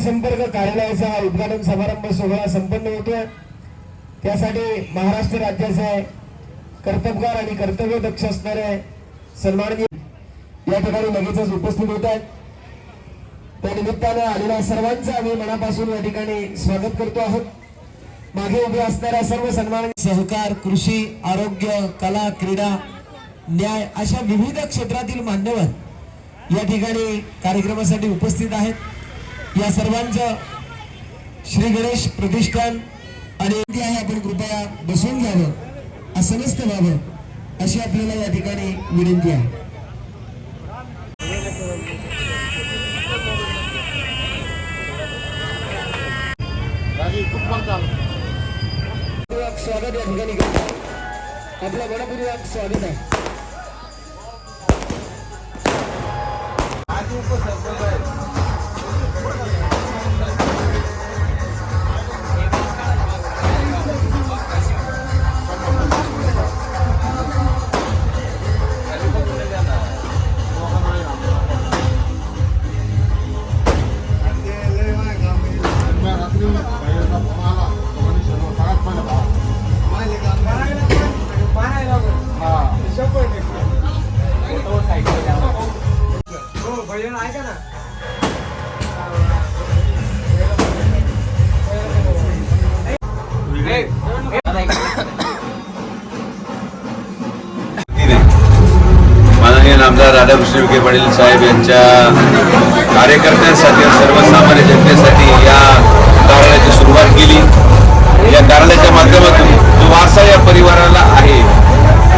संपर्क कार्यालयाचा उद्घाटन समारंभ सोहळा संपन्न होतोय. त्यासाठी महाराष्ट्र राज्याचे कर्तबगार आणि कर्तव्य दक्ष असणारे सन्माननीय या ठिकाणी लगेचच उपस्थित होत आहेत. त्या निमित्तानं आलेल्या सर्वांचं आम्ही मनापासून या ठिकाणी स्वागत करतो आहोत. मागे उभे असणाऱ्या सर्व सन्मान सहकार कृषी आरोग्य कला क्रीडा न्याय अशा विविध क्षेत्रातील मान्यवर या ठिकाणी कार्यक्रमासाठी उपस्थित आहेत. या सर्वांचं श्री गणेश प्रतिष्ठान आणि आहे आपण कृपया बसून घ्यावं असमस्त व्हावं अशी आपल्याला या ठिकाणी विनंती आहे. स्वागत या ठिकाणी आपलं मनपूर्वक स्वागत आहे. राधाकृष्ण विखे पाटील साहेब यांच्या कार्यकर्त्यांसाठी सर्वसामान्य जनतेसाठी या कार्यालयाची सुरुवात केली. या कार्यालयाच्या माध्यमातून जो वारसा या परिवाराला आहे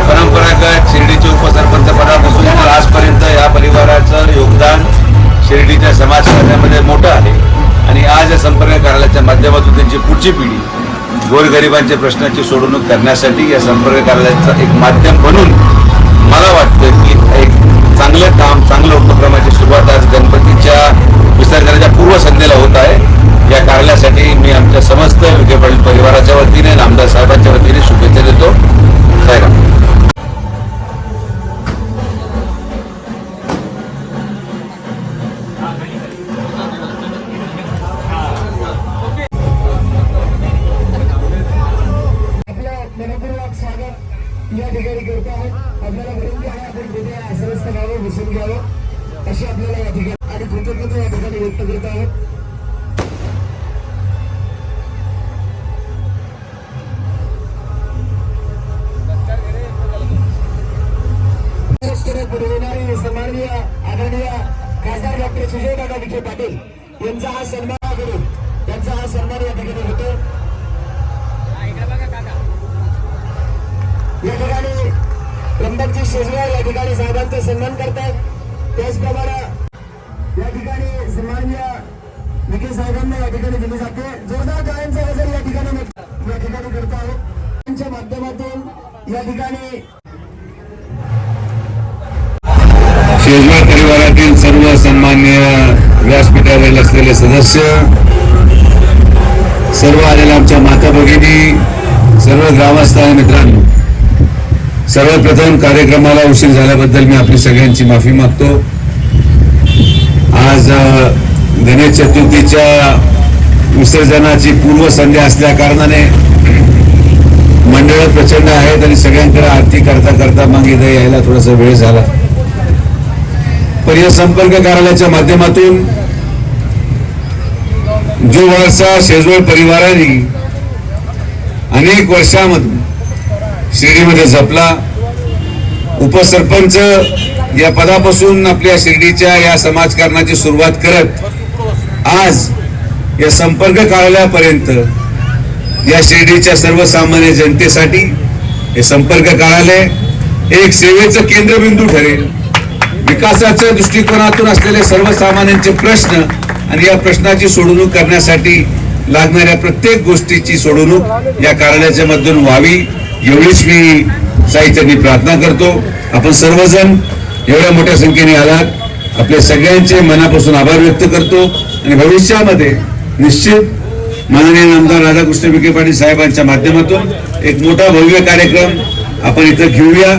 परंपरागत शिर्डीचे उपसरपंच पदापासून तर आजपर्यंत या परिवाराचं योगदान शिर्डीच्या समाजकारण्यामध्ये मोठं आहे. आणि आज या संपर्क कार्यालयाच्या माध्यमातून त्यांची पुढची पिढी गोरगरिबांच्या प्रश्नाची सोडवणूक करण्यासाठी या संपर्क कार्यालयाचं एक माध्यम बनून मला वाटतं की एक चांगल्या उपक्रमाची सुरुवात आज गणपतीच्या विसर्जनाच्या पूर्वसंध्येला होत आहे. या कार्यालयासाठी मी आमच्या समस्त विखे पाटील परिवाराच्या वतीने नामदार साहेबांच्या वतीने शुभेच्छा देतो. साहेब. या ठिकाणी करत आहोत. आपल्याला आश्रस्त व्हावं घ्यावं. अशी आपल्याला या ठिकाणी आणि कृतज्ञता या ठिकाणी व्यक्त करत आहोत. महाराष्ट्राला सन्माननीय आदरणीय खासदार डॉक्टर सुजय दादा विखे पाटील यांचा हा सन्मान करून त्यांचा हा सन्मान या ठिकाणी होतो. या ठिकाणी त्र्यंबकजी शेजवार या ठिकाणी साहेबांचा सन्मान करतात त्याचप्रमाणे या ठिकाणी सन्माननीय विखे साहेबांना या ठिकाणी दिली जाते. जोरदार गायांचा गजर या ठिकाणी या ठिकाणी करतो आहोत. त्यांच्या माध्यमातून या ठिकाणी शेजवार परिवारातील सर्व सन्मान्य व्यासपीठावरील असलेले सदस्य सर्व आलेल्या आमच्या माता भगिनी सर्व ग्रामस्थ मित्रांनो सर्वप्रथम कार्यक्रमाला उशीर झाल्याबद्दल मी आपली सगळ्यांची माफी मागतो. आज गणेश चतुर्थीच्या विसर्जनाची पूर्वसंध्या असल्या कारणाने मंडळ प्रचंड आहेत आणि सगळ्यांकडे आरती करता करता मग इथं यायला थोडासा वेळ झाला. पण या संपर्क कार्यालयाच्या माध्यमातून जो वारसा शेजवळ परिवाराने अनेक वर्षामधून शिर्डीमध्ये जपला. उपसरपंच या पदापासून आपल्या शिर्डीच्या या समाजकारणाची सुरुवात करत आज या संपर्क कार्यालयापर्यंत या शिर्डीच्या सर्वसामान्य जनतेसाठी हे संपर्क कार्यालय एक सेवेचं केंद्रबिंदू ठरेल. विकासाच्या दृष्टिकोनातून असलेले सर्वसामान्यांचे प्रश्न आणि या प्रश्नाची सोडवणूक करण्यासाठी लागणाऱ्या प्रत्येक गोष्टीची सोडवणूक या कार्यालयाच्या मधून व्हावी. एवढीच मी साहित्यांनी प्रार्थना करतो. आपण सर्वजण एवढ्या मोठ्या संख्येने आलात. आपल्या सगळ्यांचे मनापासून आभार व्यक्त करतो. आणि भविष्यामध्ये निश्चित माननीय आमदार राधाकृष्ण विखे पाटील साहेबांच्या माध्यमातून एक मोठा भव्य कार्यक्रम आपण इथं घेऊया.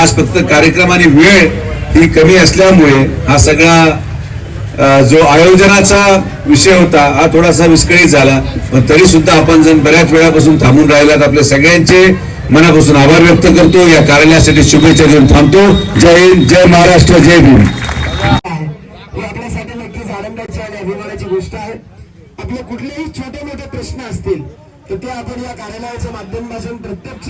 आज फक्त कार्यक्रम आणि वेळ ही कमी असल्यामुळे हा सगळा जो आयोजनाचा विषय होता हा थोडासा विस्कळीत झाला. पण तरी सुद्धा आपण जण बऱ्याच वेळापासून थांबून राहिलात. आपल्या सगळ्यांचे मनापासून आभार व्यक्त करतो. या कार्यालयासाठी शुभेच्छा देऊन थांबतो. जय हिंद जय महाराष्ट्र जय भीम. आहे ही आपल्यासाठी नक्कीच आनंदाची आणि अभिमानाची गोष्ट आहे. आपले कुठलेही छोटे मोठे प्रश्न असतील तर ते आपण या कार्यालयाच्या माध्यमापासून प्रत्यक्ष